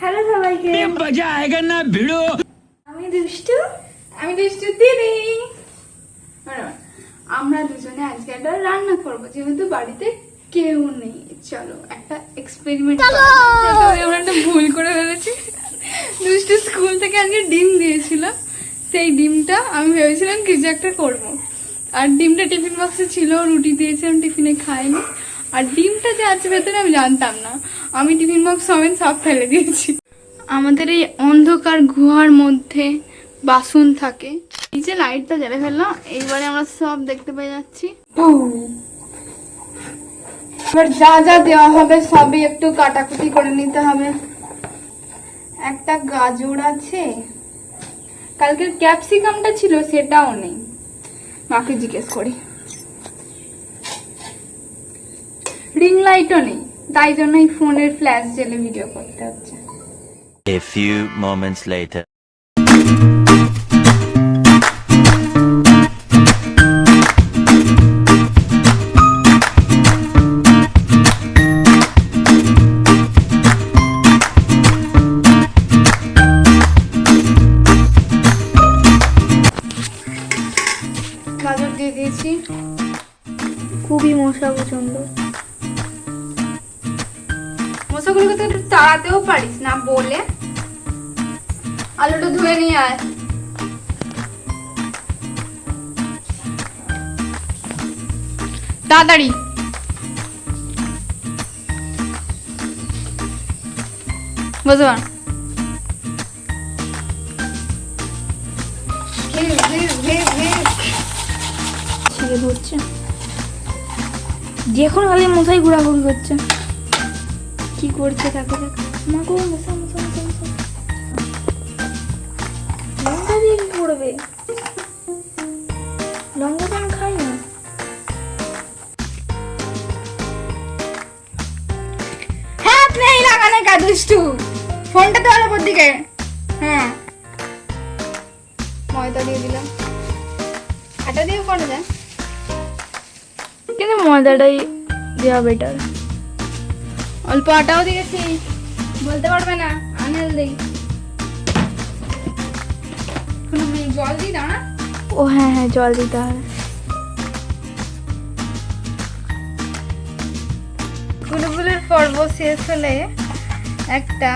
Hello সবাইকে। মজা আয়েগা না ভিড়ো। আমি দুষ্টু। আমি দুষ্টু দিদি। মানে, আমরা দুজনে আজকে একটা রান্না করব যেহেতু বাড়িতে কেউ নেই। চলো একটা এক্সপেরিমেন্ট আমরা একটা ভুল করে ফেলেছি। দুষ্টু স্কুল থেকে আজকে ডিম দিয়েছিল। সেই ডিমটা আমি ভেবেছিলাম কিছু একটা করব। আর ডিমটা টিফিন বক্সে ছিল রুটি দিয়েছিলাম টিফিনে খাইনি। আর ডিমটা যে আছে ভেতরে আমি জানতাম না। আমি টিফিন বক্স সমেত সব ফেলে দিয়েছি। আমাদের এই অন্ধকার গুহার মধ্যে বাসন থাকে। এই যে লাইটটা জ্বালে ফেললাম, এইবারে আমরা সব দেখতে পেয়ে যাচ্ছি। এবার যা যা দেওয়া হবে সবই একটু কাটাকুটি করে নিতে হবে। একটা গাজর আছে। কালকের ক্যাপসিকামটা ছিল, সেটাও নেই। মাকে জিজ্ঞেস করি। রিং লাইটও নেই। তাই জন্য এই ফোনের ফ্ল্যাশ জেলে ভিডিও করতে হচ্ছে। A few moments later. গাজর দিয়ে দিয়েছি। খুবই মশা প্রচণ্ড মশাগুলোকে তো একটু তাড়াতেও পারিস না বলে। আলুটা ধুয়ে নিয়ে আয়। তাড়াতাড়ি। বুঝতে পার যে কোনো খালি মশাই ঘোরাঘুরি করছে। কি করছে দেখো দেখো। মা গো মশা মশা মশা মশা লঙ্কা দিয়ে কি করবে? লঙ্কা আমি খাই না। হাত নেই লাগানে কা দুষ্টু। ফোনটা তো আলো দিকে হ্যাঁ। ময়দা দিয়ে দিলাম। আটা দিয়ে করা যায়। কিন্তু ময়দাটাই দেওয়া বেটার অল্প আটাও দিয়েছি বলতে পারবে না আনহেলদি জল দিই দাঁড়া ও হ্যাঁ হ্যাঁ জল দিতে হবে গুলুগুলুর পর্ব শেষ হলে একটা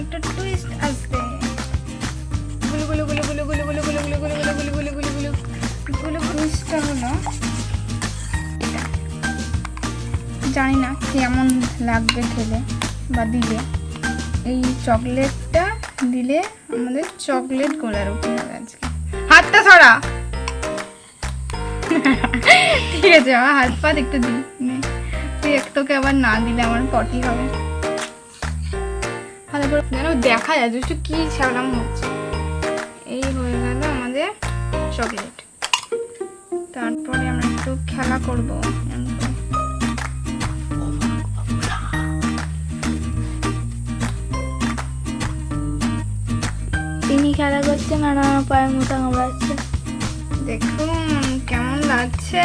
একটা টুইস্ট আসবে গুলু গুলু গুলু গুলু গুলু গুলু গুলু গুলু গুলু গুলু গুলু গুলু গুলু গুলু গুলু টুইস্টটা হলো জানি না কেমন লাগবে খেলে বা দিলে। এই চকলেটটা দিলে আমাদের চকলেট গোলা রুটি আজকে। হাতটা ছড়া ঠিক আছে, আমার হাত পা একটু দিই তুই তোকে আবার না দিলে আমার পটি হবে। দেখা যায় দুষ্টু কি ছাড়াম হচ্ছে। এই হয়ে গেল আমাদের চকলেট। তারপরে আমরা একটু খেলা করব। তিনি খেলা করছে না না পায়ের মতো কামড়াচ্ছে। দেখুন কেমন লাগছে।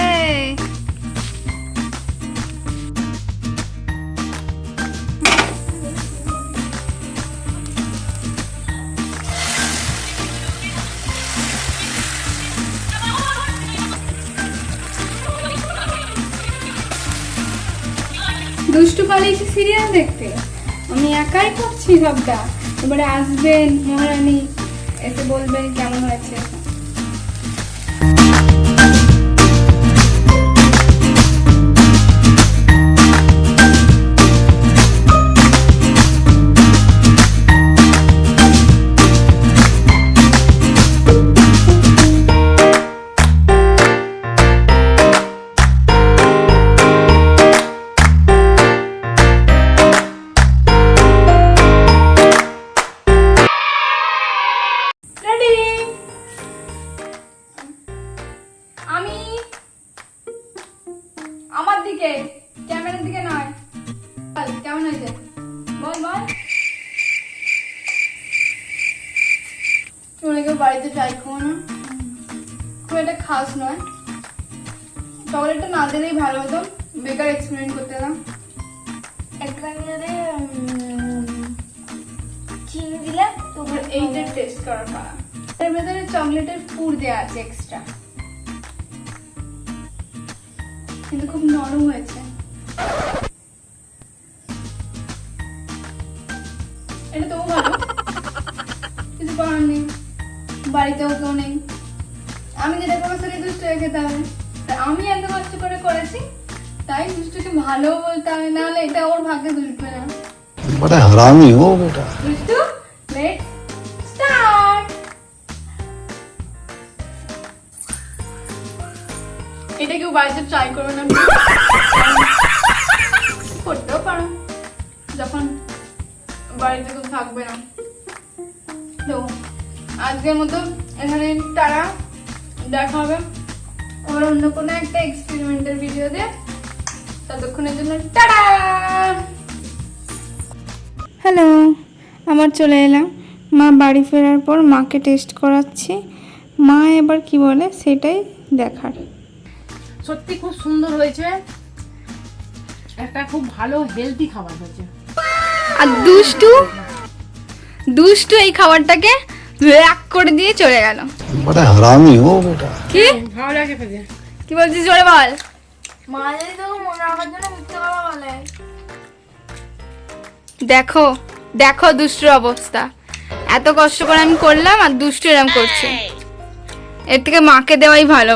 দুষ্টু পালিয়েছি সিরিয়াল দেখতে। আমি একাই করছি সবটা। এবারে আসবেন মহারানী। এসে বলবেন কেমন হয়েছে। দিকে ক্যামেরার দিকে নয়। বল, কেমন হয়েছে? বল বল। চলে কেউ বাড়িতে ট্রাই করো না। খুব একটা খাস নয়। চকলেটটা না দিলেই ভালো হতো। বেকার এক্সপেরিমেন্ট করতে না একটা যদি এইটা টেস্ট করার পালা। এর ভেতরে চকলেটের পুর দেওয়া আছে এক্সট্রা কিন্তু খুব নরম হয়েছে। এটা ভালো। কিছু করার নেই। বাড়িতেও কেউ নেই। আমি যেটা করব দুষ্ট হয়ে খেতে হবে। আমি এত কষ্ট করে করেছি তাই দুষ্টকে ভালো বলতে হবে। নাহলে এটা ওর ভাগ্যে দুষ্টবে না। মানে হারামি ও বেটা। লেটস এটা কেউ বাড়িতে ট্রাই করবে না। করতেও পারো। যখন বাড়িতে কেউ থাকবে না। তো আজকের মতো এখানে তারা দেখা হবে আবার অন্য কোনো একটা এক্সপেরিমেন্টের ভিডিওতে ততক্ষণের জন্য টাটা! হ্যালো আবার চলে এলাম। মা বাড়ি ফেরার পর মাকে টেস্ট করাচ্ছি। মা এবার কি বলে? সেটাই দেখার। সত্যি খুব সুন্দর হয়েছে। একটা খুব ভালো হেলদি খাবার হয়েছে। আর দুষ্টু দুষ্টু এই খাবারটাকে এক করে দিয়ে চলে গেল। বড় হারামি ও বেটা। কি? ভালো লাগে ফেলে কি বলছিস জোরে বল। মাঝে তো মনে আমার জন্য মিথ্যা কথা বলে। দেখো দেখো দুষ্টুর অবস্থা। এত কষ্ট করে আমি করলাম আর দুষ্টু এরম করছে। এর থেকে মাকে দেওয়াই ভালো।